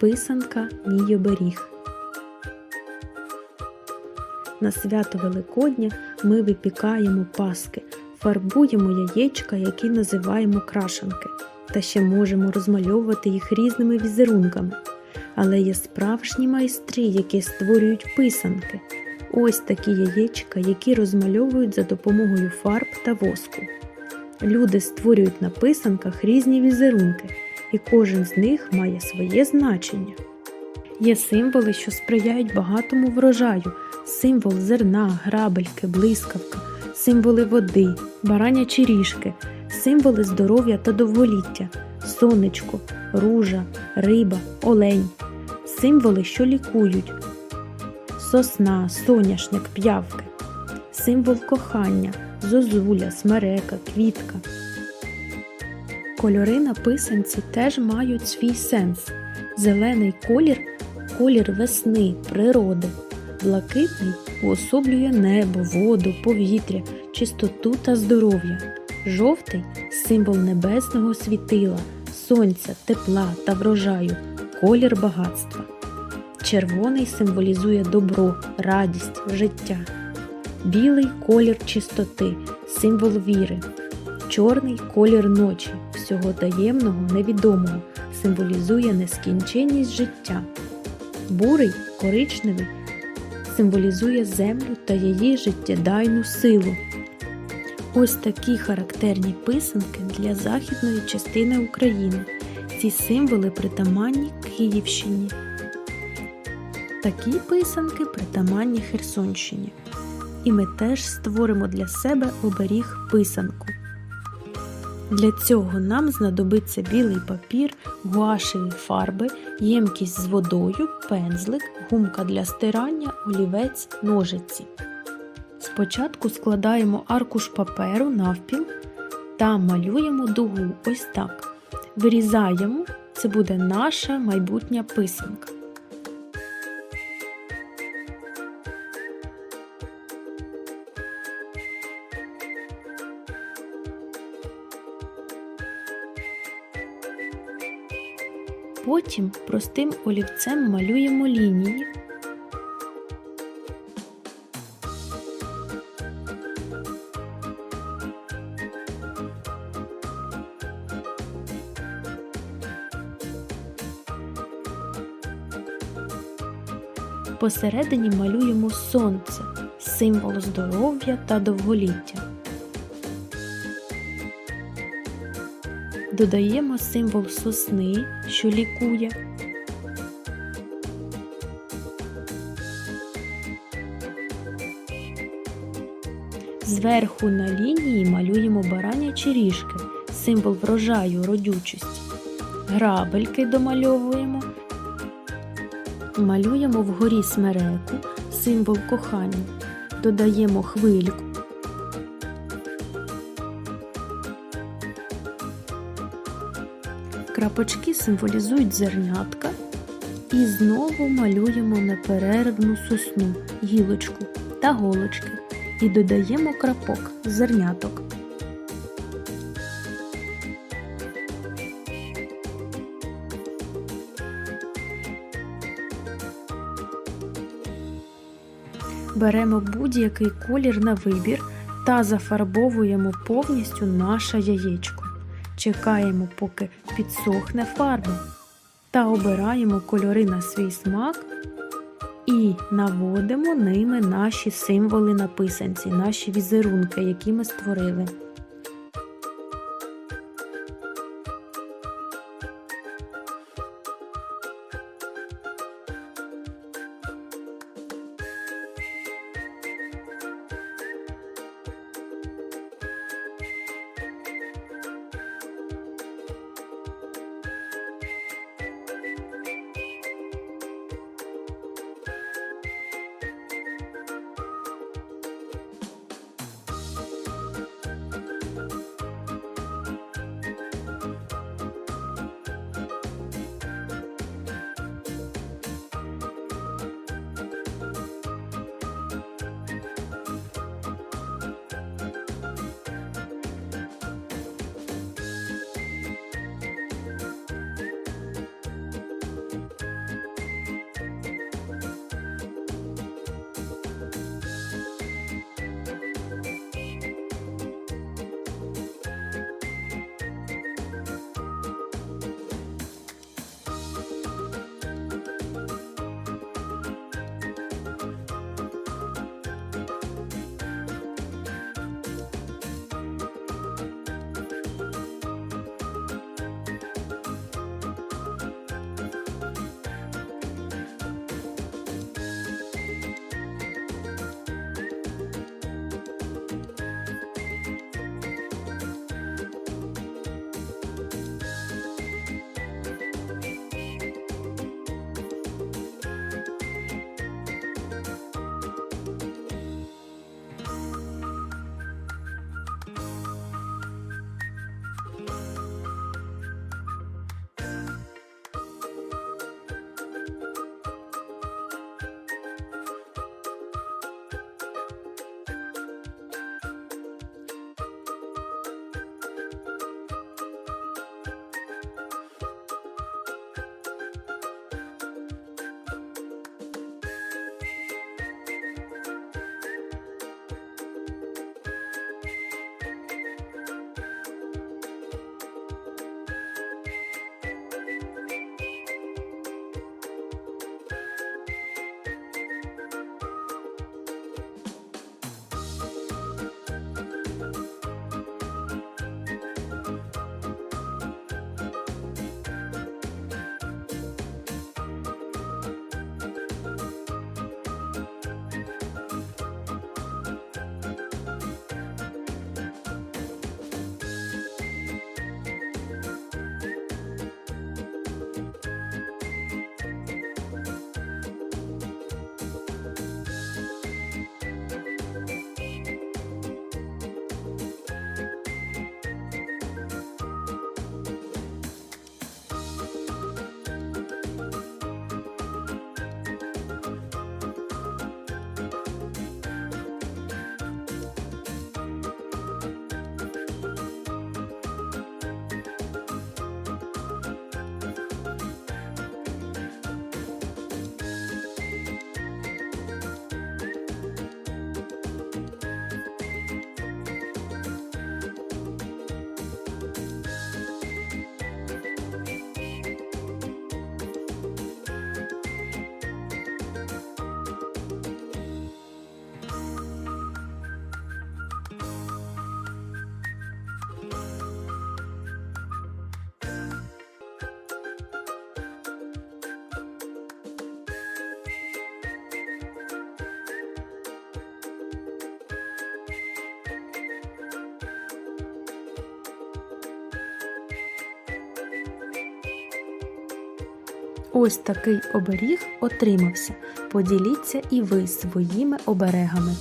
Писанка мій оберіг. На свято Великодня ми випікаємо паски, фарбуємо яєчка, які називаємо крашанки, та ще можемо розмальовувати їх різними візерунками. Але є справжні майстри, які створюють писанки. Ось такі яєчка, які розмальовують за допомогою фарб та воску. Люди створюють на писанках різні візерунки, і кожен з них має своє значення. Є символи, що сприяють багатому врожаю, символ зерна, грабельки, блискавка, символи води, баранячі ріжки, символи здоров'я та довголіття, сонечко, ружа, риба, олень, символи, що лікують, сосна, соняшник, п'явки, символ кохання, зозуля, смерека, квітка. Кольори на писанці теж мають свій сенс. Зелений колір колір весни, природи. Блакитний уособлює небо, воду, повітря, чистоту та здоров'я. Жовтий символ небесного світила, сонця, тепла та врожаю, колір багатства. Червоний символізує добро, радість, життя. Білий колір чистоти, символ віри. Чорний колір ночі, всього таємного, невідомого, символізує нескінченність життя. Бурий коричневий символізує землю та її життєдайну силу. Ось такі характерні писанки для західної частини України. Ці символи притаманні Київщині. Такі писанки притаманні Херсонщині. І ми теж створимо для себе оберіг писанку. Для цього нам знадобиться білий папір, гуашеві фарби, ємкість з водою, пензлик, гумка для стирання, олівець, ножиці. Спочатку складаємо аркуш паперу навпіл та малюємо дугу ось так. Вирізаємо, це буде наша майбутня писанка. Потім простим олівцем малюємо лінії. Посередині малюємо сонце, символ здоров'я та довголіття. Додаємо символ сосни, що лікує. Зверху на лінії малюємо баранячі ріжки, символ врожаю, родючості. Грабельки домальовуємо. Малюємо вгорі смереку, символ кохання. Додаємо хвильку. Крапочки символізують зернятка і знову малюємо неперервну сосну, гілочку та голочки і додаємо крапок зерняток. Беремо будь-який колір на вибір та зафарбовуємо повністю наше яєчко. Чекаємо, поки підсохне фарба, та обираємо кольори на свій смак і наводимо ними наші символи на писанці, наші візерунки, які ми створили. Ось такий оберіг отримався. Поділіться і ви своїми оберегами.